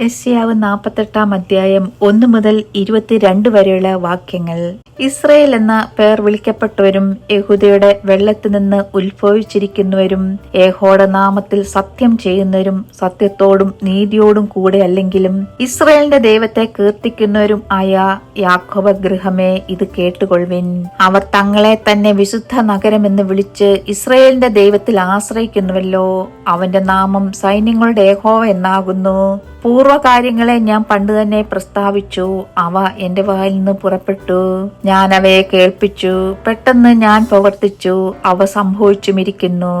യസ്യാവ് നാൽപ്പത്തെട്ടാം അധ്യായം ഒന്ന് മുതൽ ഇരുപത്തിരണ്ട് വരെയുള്ള വാക്യങ്ങൾ. ഇസ്രയേൽ എന്ന പേർ വിളിക്കപ്പെട്ടവരും യഹൂദയുടെ വെള്ളത്തിൽ നിന്ന് ഉത്ഭവിച്ചിരിക്കുന്നവരും ഏഹോടെ നാമത്തിൽ സത്യം ചെയ്യുന്നവരും സത്യത്തോടും നീതിയോടും കൂടെ അല്ലെങ്കിലും ഇസ്രയേലിന്റെ ദൈവത്തെ കീർത്തിക്കുന്നവരും ആയ യാക്കോബ ഗൃഹമേ ഇത് കേട്ടുകൊള്ളുവിൻ. അവർ തങ്ങളെ തന്നെ വിശുദ്ധ നഗരമെന്ന് വിളിച്ച് ഇസ്രയേലിന്റെ ദൈവത്തിൽ ആശ്രയിക്കുന്നുവല്ലോ. അവന്റെ നാമം സൈന്യങ്ങളുടെ ഏഹോവ എന്നാകുന്നു. പൂർവകാര്യങ്ങളെ ഞാൻ പണ്ട് തന്നെ പ്രസ്താവിച്ചു. അവ എന്റെ വായിൽ നിന്ന് പുറപ്പെട്ടു. ഞാൻ അവയെ കേൾപ്പിച്ചു. പെട്ടെന്ന് ഞാൻ പ്രവർത്തിച്ചു. അവ സംഭവിച്ചുമിരിക്കുന്നു.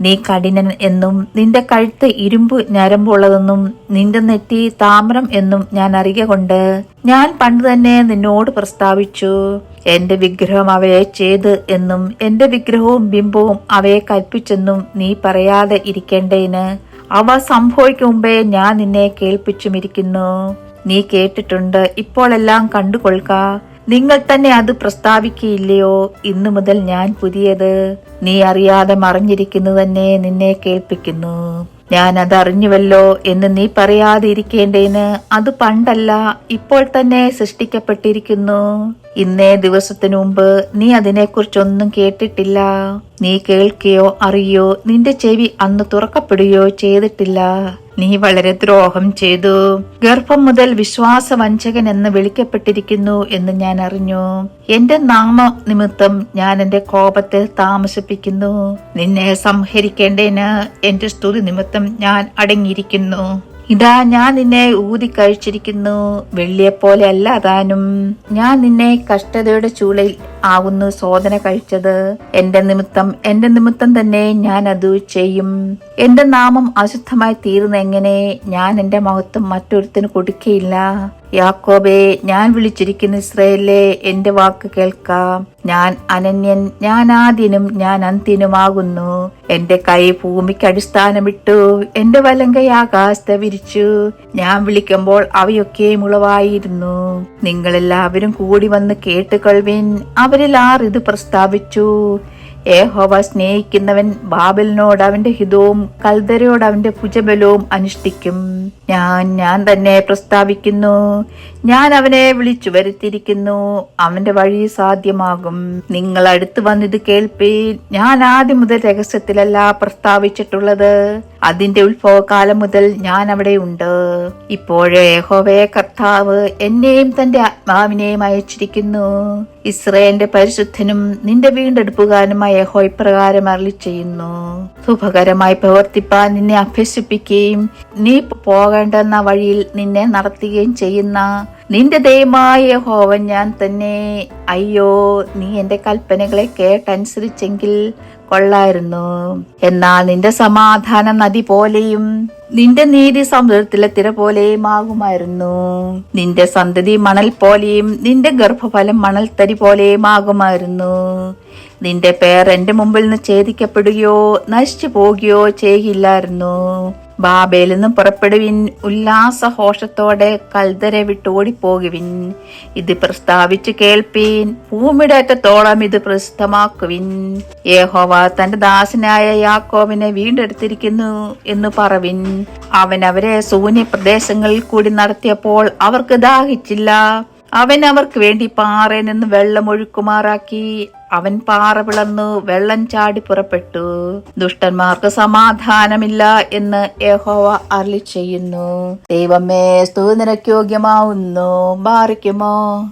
നീ കഠിനൻ എന്നും നിന്റെ കഴുത്ത് ഇരുമ്പ് ഞരമ്പുള്ളതെന്നും നിന്റെ നെറ്റി താമരം എന്നും ഞാൻ അറിയ കൊണ്ട് ഞാൻ പണ്ട് തന്നെ നിന്നോട് പ്രസ്താവിച്ചു. എന്റെ വിഗ്രഹം അവയെ ചെയ്ത് എന്നും എന്റെ വിഗ്രഹവും ബിംബവും അവയെ കൽപ്പിച്ചെന്നും നീ പറയാതെ ഇരിക്കേണ്ടതിന് അവ സംഭവിക്കും മുമ്പേ ഞാൻ നിന്നെ കേൾപ്പിച്ചുമിരിക്കുന്നു. നീ കേട്ടിട്ടുണ്ട് ഇപ്പോഴെല്ലാം കണ്ടുകൊള്ളുക. നിങ്ങൾ തന്നെ അത് പ്രസ്താവിക്കയില്ലയോ ഇന്നു മുതൽ ഞാൻ പുതിയത്. നീ അറിയാതെ മറിഞ്ഞിരിക്കുന്നു തന്നെ നിന്നെ കേൾപ്പിക്കുന്നു. ഞാൻ അത് അറിഞ്ഞുവല്ലോ എന്ന് നീ പറയാതെ ഇരിക്കേണ്ടതിന് അത് പണ്ടല്ല ഇപ്പോൾ തന്നെ സൃഷ്ടിക്കപ്പെട്ടിരിക്കുന്നു. ഇന്നേ ദിവസത്തിനു മുമ്പ് നീ അതിനെക്കുറിച്ചൊന്നും കേട്ടിട്ടില്ല. നീ കേൾക്കുകയോ അറിയോ? നിന്റെ ചെവി അന്ന് തുറക്കപ്പെടുകയോ ചെയ്തിട്ടില്ല. നീ വളരെ ദ്രോഹം ചെയ്തു. ഗർഭം മുതൽ വിശ്വാസവഞ്ചകൻ എന്ന് വിളിക്കപ്പെട്ടിരിക്കുന്നു എന്ന് ഞാൻ അറിഞ്ഞു. എന്റെ നാമ നിമിത്തം ഞാൻ എന്റെ കോപത്തെ താമസിപ്പിക്കുന്നു. നിന്നെ സംഹരിക്കേണ്ടതിന് എന്റെ സ്തുതി നിമിത്തം ഞാൻ അടങ്ങിയിരിക്കുന്നു. ഇതാ ഞാൻ നിന്നെ ഊതി കഴിച്ചിരിക്കുന്നു. വെള്ളിയെപ്പോലെ അല്ല താനും. ഞാൻ നിന്നെ കഷ്ടതയുടെ ചൂളയിൽ ആവുന്നു ശോധന കഴിച്ചത്. എന്റെ നിമിത്തം എന്റെ നിമിത്തം തന്നെ ഞാൻ അത് ചെയ്യും. എന്റെ നാമം അശുദ്ധമായി തീർന്ന എങ്ങനെ? ഞാൻ എന്റെ മഹത്വം മറ്റൊരുത്തിന് കൊടുക്കയില്ല. യാക്കോബെ ഞാൻ വിളിച്ചിരിക്കുന്ന ഇസ്രയേലെ എന്റെ വാക്ക് കേൾക്കാം. ഞാൻ അനന്യൻ ഞാൻ ആദ്യനും ഞാൻ അന്ത്യനുമാകുന്നു. എന്റെ കൈ ഭൂമിക്ക് അടിസ്ഥാനമിട്ടു. എന്റെ വലങ്കൈ ആകാശത്തെ വിരിച്ചു. ഞാൻ വിളിക്കുമ്പോൾ അവയൊക്കെ മുളവായിരുന്നു. നിങ്ങളെല്ലാവരും കൂടി വന്ന് കേട്ടുകൊള്ളുവിൻ. അവരിൽ ആർ ഇത് പ്രസ്താവിച്ചു? ഏഹോവ സ്നേഹിക്കുന്നവൻ ബാബലിനോട് അവന്റെ ഹിതവും കൽദരയോട് അവന്റെ ഭുജബലവും അനുഷ്ഠിക്കും. ഞാൻ ഞാൻ തന്നെ പ്രസ്താവിക്കുന്നു. ഞാൻ അവനെ വിളിച്ചു വരുത്തിയിരിക്കുന്നു. അവന്റെ വഴി സാധ്യമാകും. നിങ്ങൾ അടുത്ത് വന്നിത് കേൾപ്പി. ഞാൻ ആദ്യം മുതൽ രഹസ്യത്തിലല്ല പ്രസ്താവിച്ചിട്ടുള്ളത്. അതിന്റെ ഉത്ഭവകാലം മുതൽ ഞാൻ അവിടെ ഉണ്ട്. ഇപ്പോഴേ യഹോവേ കർത്താവ് എന്നെയും തന്റെ ആത്മാവിനെയും അയച്ചിരിക്കുന്നു. ഇസ്രയേലിന്റെ പരിശുദ്ധനും നിന്റെ വീണ്ടെടുപ്പുകാരനുമായ യഹോ ഇപ്രകാരം അരളി ചെയ്യുന്നു ശുഭകരമായി പ്രവർത്തിപ്പാൻ നിന്നെ അഭ്യസിപ്പിക്കുകയും നീ പോകേണ്ടെന്ന വഴിയിൽ നിന്നെ നടത്തുകയും ചെയ്യുന്ന നിന്റെ ദൈവമായ ഹോവൻ ഞാൻ തന്നെ. അയ്യോ നീ എന്റെ കൽപ്പനകളെ കേട്ടനുസരിച്ചെങ്കിൽ കൊള്ളായിരുന്നു. എന്നാൽ നിന്റെ സമാധാന നദി പോലെയും നിന്റെ നീതി സമുദ്രത്തിലെ തിര പോലെയും ആകുമായിരുന്നു. നിന്റെ സന്തതി മണൽ പോലെയും നിന്റെ ഗർഭഫലം മണൽ തരി പോലെയും ആകുമായിരുന്നു. നിന്റെ പേർ എന്റെ മുമ്പിൽ നിന്ന് ഛേദിക്കപ്പെടുകയോ നശിച്ചു പോകുകയോ ചെയ്യില്ലായിരുന്നു. ബാബയിൽ നിന്നും പുറപ്പെടുവിൻ ഉല്ലാസഘോഷത്തോടെ കൽദരെ വിട്ടോടിപ്പോകുവിൻ ഇത് പ്രസ്താവിച്ചു കേൾപ്പീൻ ഭൂമിയുടെ അറ്റത്തോളം ഇത് പ്രസിദ്ധമാക്കുവിൻ. യേഹോവ തന്റെ ദാസനായ യാക്കോവിനെ വീണ്ടെടുത്തിരിക്കുന്നു എന്ന് പറവിൻ. അവൻ അവരെ ശൂന്യ പ്രദേശങ്ങളിൽ കൂടി നടത്തിയപ്പോൾ അവർക്ക് ദാഹിച്ചില്ല. അവൻ അവർക്ക് വേണ്ടി പാറയിൽ നിന്ന് വെള്ളം ഒഴുക്കുമാറാക്കി അവൻ പാറ പിളർന്നു വെള്ളം ചാടി പുറപ്പെട്ടു. ദുഷ്ടന്മാർക്ക് സമാധാനമില്ല എന്ന് യഹോവ അരളി ചെയ്യുന്നു. ദൈവമേ സ്തുതി നിനക്ക് യോഗ്യമാവുന്നു. മാറിക്കുമോ